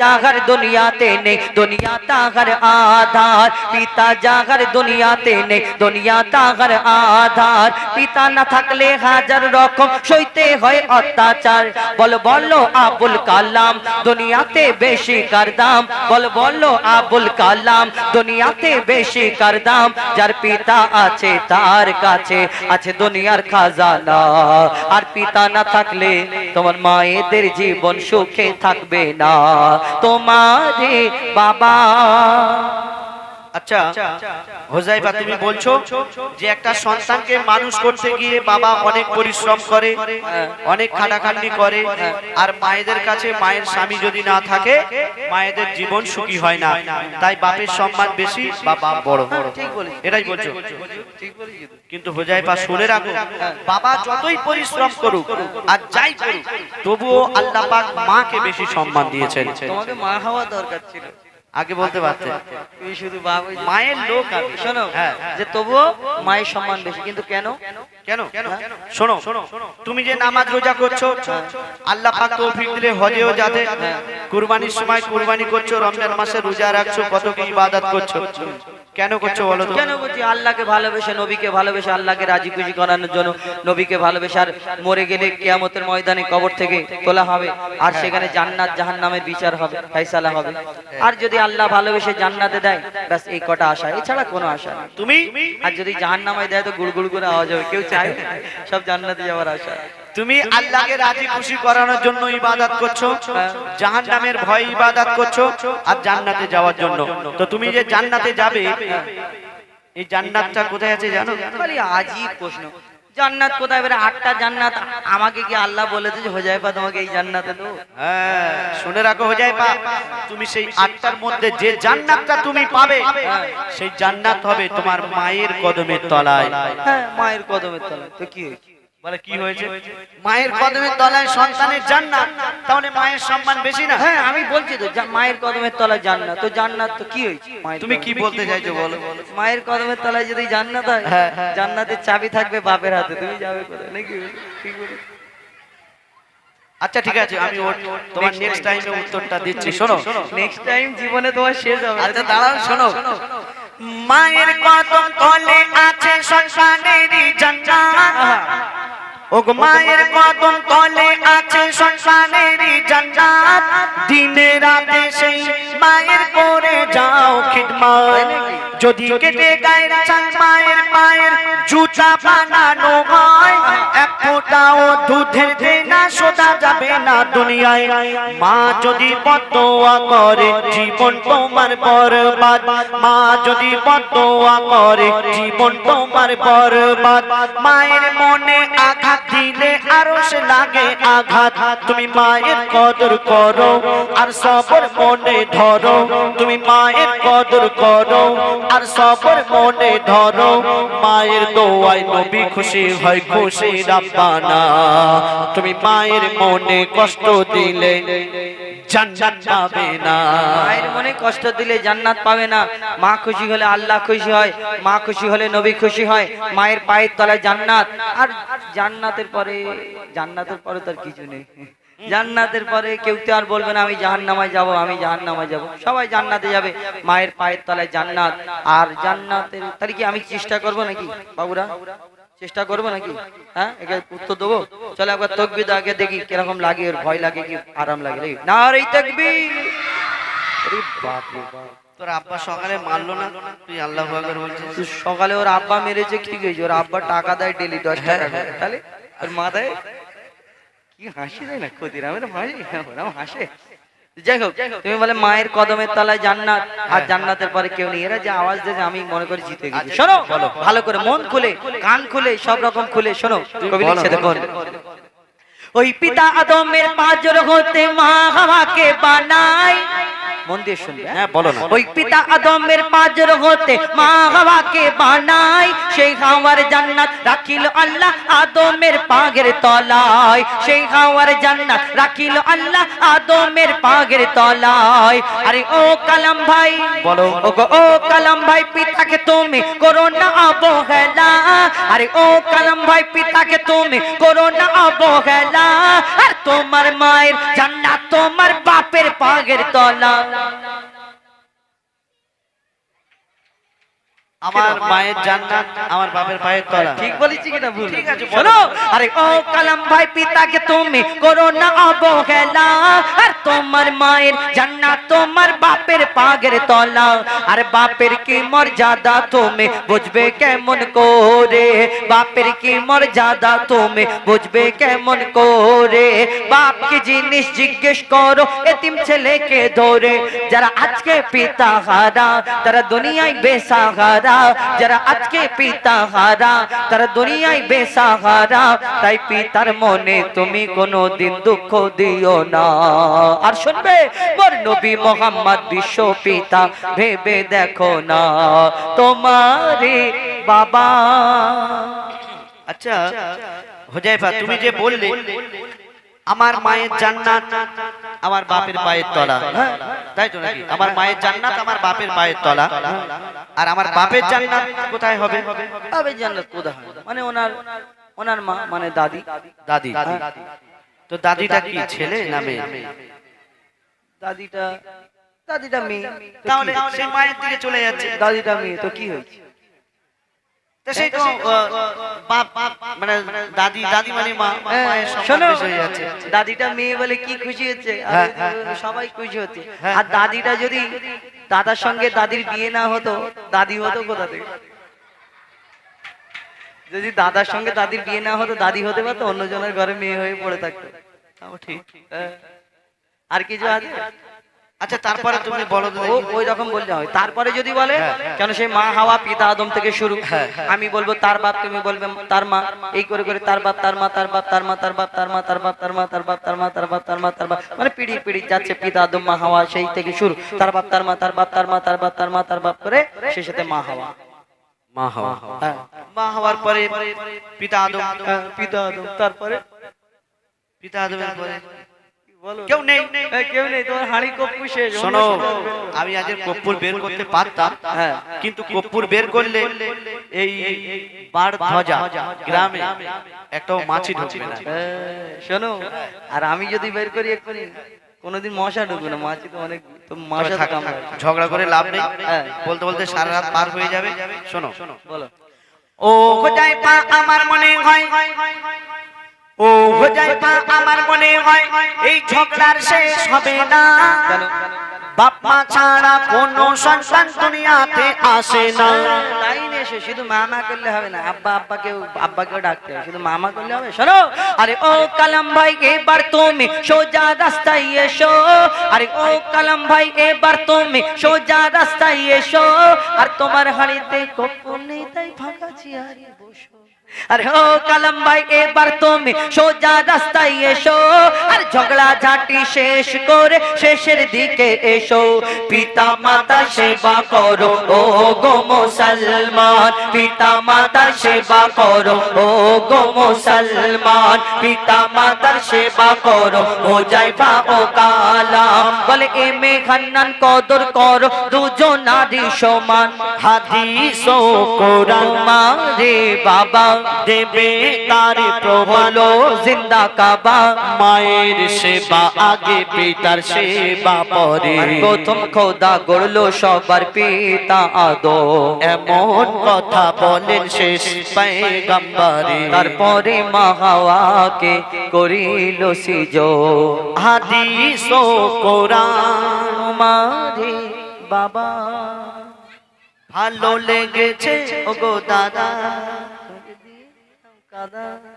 জাগার দুনিয়াতে নেই, দুনিয়া তাহার আধার। পিতা জাগার দুনিয়াতে নেই, দুনিয়া তাহার আধার। পিতা না থাকলে হাজার রকম সইতে হয় অত্যাচার। বল, বলো, আবুল কালাম, দুনিয়াতে বেশি কারদাম বল, বলো, আবুল কালাম, দুনিয়াতে বেশি কারদাম যার পিতা আছে তার কাছে আছে দুনিয়ার খাজানা। আর পিতা না থাকলে তোমার মায়েদের জীবন সুখে থাকবে না। তোমারে বাবা। আচ্ছা হোজাইফা তুমি বলছো যে একটা সন্তানকে মানুষ করতে গিয়ে বাবা অনেক পরিশ্রম করে অনেক খাটাখাটনি করে আর মায়েদের কাছে মায়ের স্বামী যদি না থাকে মায়েদের জীবন সুখী হয় না। তাই বাপের সম্মান বেশি বা বাপ বড় এটাই বলছো। ঠিক বলেছি। তো। কিন্তু হোজাইফা শুনে রাখো বাবা যতই পরিশ্রম করুক আর যাই করুক তবুও আল্লাহ পাক মাকে বেশি সম্মান দিয়েছেন। তোমাকে মা হওয়া দরকার ছিল। আগে বলতে পারতেন। তুমি শুধু মায়ের লোক আমি। শোনো হ্যাঁ। যে তবুও মায়ের সম্মান বেশি। কিন্তু কেন? কেন? শোনো শোনো তুমি যে নামাজ রোজা করছ আল্লাহ পাক তৌফিক দিলে হজেও যাতে কুরবানির সময় কুরবানি করছ রমজান মাসে রোজা রাখছো কত কি ইবাদত করছ। কেন করছ বলো তো? কেন বলছি আল্লাহকে ভালোবেসে নবীকে ভালোবেসে আল্লাহকে রাজি খুশি করানোর জন্য নবীকে ভালোবেসে আর মরে গেলে কিয়ামতের ময়দানে কবর থেকে তোলা হবে। আর সেখানে জান্নাত জাহান্নামের বিচার হবে ফাইসালা হবে। আর যদি আল্লাহ ভালোবেসে জান্নাতে দেয় ব্যাস এই কটা আশা। এছাড়া কোনো আশা নেই। তুমি? আর যদি জাহান্নামায় দেয় তো গুড় গুড় করে আওয়াজ হবে। কেউ চায় না। সব জান্নাতে যাওয়ার আশা। তুমি আল্লাহকে রাজি খুশি করানোর জন্য ইবাদত করছ? জাহান্নামের ভয় ইবাদত করছ? আর জান্নাতে যাওয়ার জন্য। তো তুমি যে জান্নাতে যাবে এই জান্নাতটা কোথায় আছে জানো? খালি আজীব প্রশ্ন। জান্নাত কোথায়? এবারে আটটা জান্নাত আমাকে কি আল্লাহ বলে দিয়েছে হোজাইফা তোমাকে এই জান্নাতে? দেবো হ্যাঁ শুনে রাখো হয়ে পা। তুমি সেই আটটার মধ্যে যে জান্নাতটা তুমি পাবে সেই জান্নাত হবে তোমার মায়ের কদমের তলায়। হ্যাঁ মায়ের কদমের তলায়। তো কি হয়েছে? বলে কি হয়েছে? মায়ের কদমের তলায় সন্তানের জান্নাত। তাহলে মায়ের সম্মান বেশি না? হ্যাঁ আমি বলছি তো মায়ের কদমের তলায় জান্নাত। তো জান্নাত তো কি হয়েছে? তুমি কি বলতে চাইছো বলো? মায়ের কদমের তলায় যদি জান্নাত হয় হ্যাঁ, হ্যাঁ। জান্নাতের চাবি থাকবে বাপের হাতে। তুমি যাবে কোথায়? নাকি ঠিক বলে? আচ্ছা ঠিক আছে আমি তোমার নেক্সট টাইমে উত্তরটা দিচ্ছি। শোনো নেক্সট টাইম জীবনে তোমার শেষ হবে। আচ্ছা দাঁড়াও শোনো। মায়ের কদম তলে আছে সন্তানেরই জান্নাত। ওগো মায়ের কদম তলে আছে সন্তানের জান্নাত। দিনে রাতে সেই মায়ের করে যাও খিদমত। যদি কেটে গায়ের চাল মায়ের পায়ের জুতা বানানো হয় ফোঁটাও দুধের দেনা শোধা যাবে না দুনিয়ায়। মা যদি বদোয়া করে, জীবন তোমার বরবাদ। মা যদি বদোয়া করে, জীবন তোমার বরবাদ। মায়ের মনে আঘাত দিলে আরও সে লাগে আঘাত। তুমি মায়ের কদর করো আর সবর মনে ধরো। তুমি মায়ের কদর করো আর সবর মনে ধরো। মায়ের দোয়ায় নবী খুশি হয় খুশি রাব্বানা তুমি মায়ের মনে কষ্ট দিলে জান্নাত পাবে না। মায়ের মনে কষ্ট দিলে জান্নাত পাবে না। মা খুশি হলে আল্লাহ খুশি হয়, মা খুশি হলে নবী খুশি হয়, মায়ের পায়ের তলায় জান্নাত। আর জান্নাতের পরে জান্নাতের পরে তার কিছু নেই। জান্নাতের পরে কেউ তো আর বলবে না, আমি জাহান্নামায় যাব, আমি জাহান্নামায় যাব। সবাই জান্নাতে যাবে। মায়ের পায়ের তলায় জান্নাত। আর জান্নাতের, তাহলে কি আমি চেষ্টা করব নাকি বাবুরা? চেষ্টা করব নাকি? হ্যাঁ? একে উত্তর দেবো? চলো একবার তকবিদ আগে দেখি কীরকম লাগে ওর ভয় লাগে কি আরাম লাগে দেখি। না আরে রে বাপ। তোর আব্বা সকালে মারলো না? তুই আল্লাহ বলছিস। সকালে ওর আব্বা মেরেছে কি গেছে ওর আব্বা টাকা দেয় ডেলি দশ টাকা। তাহলে? ওর মাথায়? কি হাসি দেয় না ক্ষতিরামের হাসি হাসে। যাই হোক তুমি বলে মায়ের কদমের তলায় জান্নাত আর জান্নাতের পরে কেউ নেই। এরা যে আওয়াজ দিয়েছে আমি মনে করি জিতে গেছি। শোনো ভালো করে মন খুলে কান খুলে সব রকম খুলে শোনো। কবি লিখছে দেখুন। ওই পিতা আদমের পাঁচ হতে মা হাওয়াকে বানায়। মন দিয়ে শুনবে হ্যাঁ? বলো না ওই পিতা আদমের পাজর হতে মা হাওয়াকে বানাই সেই হাওয়ার জান্নাত রাখিল আল্লাহ আদমের পাগের তলায় সেই হাওয়ার জান্নাত রাখিল আল্লাহ আদমের পাগের তলায় আরে ও কালাম ভাই বলো। ও ও কালাম ভাই পিতাকে তুমি করো না অবহেলা আরে ও কালাম ভাই, পিতাকে তুমি করো না অবহেলা। আর তোমার মায়ের জান্নাত তোমার বাপের পাগের তলা। আমার মায়ের জান্নাত আমার বাপের পায়ের তলা ঠিক বলেছি কিনা ভুল? ঠিক আছে। শোনো আরে ও কালাম ভাই পিতাকে তুমি করো না অবহেলা আর তোমার মায়ের জান্নাত তোমার বাপের পাগের তলা। আর বাপের কি মর্যাদা তুমি বুঝবে কেমন করে? বাপের কি মর্যাদা তুমি বুঝবে কেমন করে? বাপ কি জিনিস জিজ্ঞেস করো এতিম ছেলেকে ধরে। যারা আজকে পিতা হারা তারা দুনিয়ায় বেসাহারা। যারা আজকে পিতা হারা তারা দুনিয়ায় বেসাহারা। তাই পিতার মনে তুমি কোনো দিন দুঃখ দিও না। আর শুনবে মোর নবী মোহাম্মদ বিশ্ব পিতা ভেবে দেখো না। তোমারে বাবা। আচ্ছা হুজাইফা তুমি যে বললে আমার মায়ের জান্নাত আমার বাপের পায়ের তলা হ্যাঁ, তাই তো নাকি? আমার মায়ের জান্নাত আমার বাপের পায়ের তলা। আর আমার বাপের জান্নাত কোথায় হবে? বাপের জান্নাত কোথায় মানে ওনার ওনার মা মানে দাদি। দাদি। তো দাদিটা কি ছেলে না মেয়ে? দাদিটা দাদিটা মেয়ে? তাহলে সে মায়ের দিকে চলে যাচ্ছে। দাদিটা মেয়ে তো কি হয়েছে? সেই তো মানে দাদি দাদি মানে মা হ্যাঁ, শোনো। দাদিটা মেয়ে বলে কি খুশি হচ্ছে? আরে, হ্যাঁ, হ্যাঁ, সবাই খুশি হচ্ছে। আর দাদিটা যদি দাদার সঙ্গে দাদির বিয়ে না হতো দাদি হতো কোথা থেকে? যদি দাদার সঙ্গে দাদির বিয়ে না হতো দাদি হতে পারতো অন্যজনের ঘরে মেয়ে হয়ে পড়ে থাকতো। তাও ঠিক। আর কিছু আছে? আচ্ছা তারপরে তুমি বলো তো ওই রকম বললে হয় তারপরে যদি বলে হ্যাঁ, হ্যাঁ। কেন সে মা হাওয়া পিতা আদম থেকে শুরু হ্যাঁ, হ্যাঁ। আমি বলব তার বাপ তুমি বলবে তার মা এই করে করে তার বাপ তার মা তার বাপ তার মা তার বাপ তার মা তার বাপ তার মা তার বাপ তার মা তার বাপ তার মা তার বাপ মানে পিড়ি পিড়ি যাচ্ছে পিতা আদম মা হাওয়া সেই থেকে শুরু তার বাপ তার মা তার বাপ তার মা তার বাপ তার মা তার বাপ করে শেষেতে মা হাওয়া মা হওয়া হ্যাঁ। মা হওয়ার পরে পিতা আদম হ্যাঁ, পিতা আদম তারপরে পিতা আদমের পরে কেউ নেই। হ্যাঁ, কেউ নেই। তোমার হাঁড়ি কপ্পু শেষ। শোনো আমি আজ কপ্পুর বের করতে পারতাম। হ্যাঁ। কিন্তু কপ্পুর বের করলে এই বার ধ্বজা গ্রামে। একটাও মাছি ঢুকবে না। হ্যাঁ, শোনো আর আমি যদি বের করি এক্ষুনি কোনোদিন মশা ঢুকবে না। মাছি তো অনেক মশা থাক, ঝগড়া করে লাভ নেই। হ্যাঁ। বলতে বলতে সারা রাত পার হয়ে যাবে। শোনো শোনো। বলো। ও আমার মনে হয় ও হোজাইফা, আমার মনে হয় এই ঝগড়ার শেষ হবে না। কেন ছাড়া কোনো সন্তান দুনিয়াতে আসে না। লাইন এসে আরে তোমার হাড়িতে কপ্পন নেই তাই ফাঁকা চেয়ারে বসো। আরে ও কালাম ভাই, এবার তুমি সোজা রাস্তায় এসো। আর ঝগড়া ঝাঁটি শেষ করে শেষের দিকে এসো। পিতা মাতা সেবা করো, ও গো মুসলমান। পিতা মাতার সেবা করো, ও গো মুসলমান। পিতা মাতার সেবা করো ও যাইবা ও কালাম। বলে, এ মেঘান্নান কদর করো দুজন নারী সমান। হাদিস ও কোরআন মারে বাবা। দেবে তার প্রবল জিন্দা কাবা। মায়ের সেবা আগে পিতার সেবা পরে। প্রথম খোদা গড়লো সবার পিতা আদো এমন কথা বলেন শেষ পেগম্বরে তারপরে মাহাওয়াকে করিল সিজো। হাদিস ও কোরআন মারে বাবা। ভালো লেগেছে, ওগো দাদা। 好的。